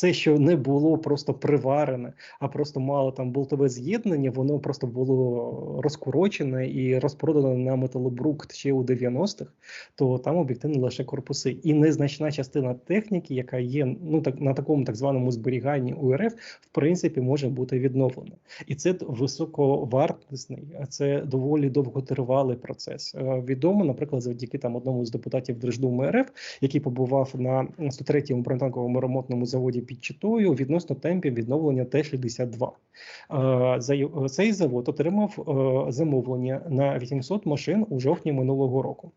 все, що не було просто приварене, а просто мало там болтове з'єднання, воно просто було розкорочене і розпродано на металобрукт ще у 90-х, то там об'єктивно лише корпуси. І незначна частина техніки, яка є ну так на такому так званому зберіганні УРФ, в принципі, може бути відновлена. І це високовартісний, це доволі довготривалий процес. Е, Відомо, наприклад, завдяки там одному з депутатів Держдуми РФ, який побував на 103-му бронетанковому ремонтному заводі під Читою відносно темпів відновлення Т-62. Е, Цей завод отримав е, замовлення на 800 машин у жовтні минулого року.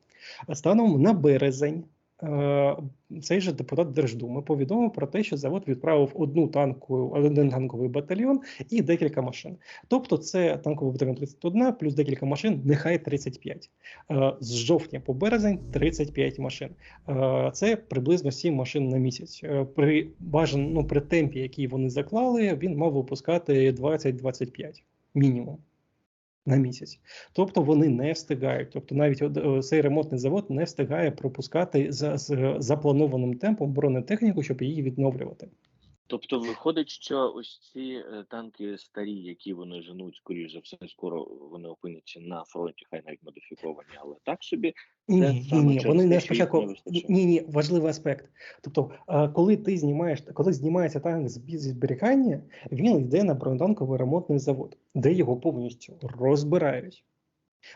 Станом на березень цей же депутат Держдуми повідомив про те, що завод відправив одну танку, один танковий батальйон і декілька машин. Тобто, це танковий батальйон 31 плюс декілька машин, нехай 35. Е, З жовтня по березень 35 машин. Е, Це приблизно 7 машин на місяць. Е, При бажан, ну, при темпі, який вони заклали, він мав випускати 20-25 мінімум. На місяць, тобто вони не встигають. Тобто, навіть е, цей ремонтний завод не встигає пропускати за з запланованим темпом бронетехніку, щоб її відновлювати. Тобто виходить, що ось ці е, танки старі, які вони женуть, скоріш за все, скоро вони опиняться на фронті, хай навіть модифіковані, але так собі. Ні, Це ні, саме ні, вони не спочатку. Ні, ні, важливий аспект. Тобто, е, коли ти знімаєш, коли знімається танк з зберігання, він йде на бронетанковий ремонтний завод, де його повністю розбирають,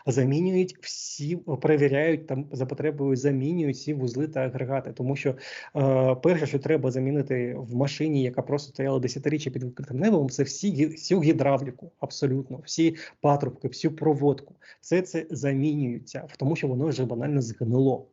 замінюють всі, перевіряють там за потребою, замінюють всі вузли та агрегати. Тому що е, перше, що треба замінити в машині, яка просто стояла десятиріччя під відкритим небом, це всі всю гідравліку, абсолютно, всі патрубки, всю проводку. Все це замінюється, тому що воно вже банально згнило.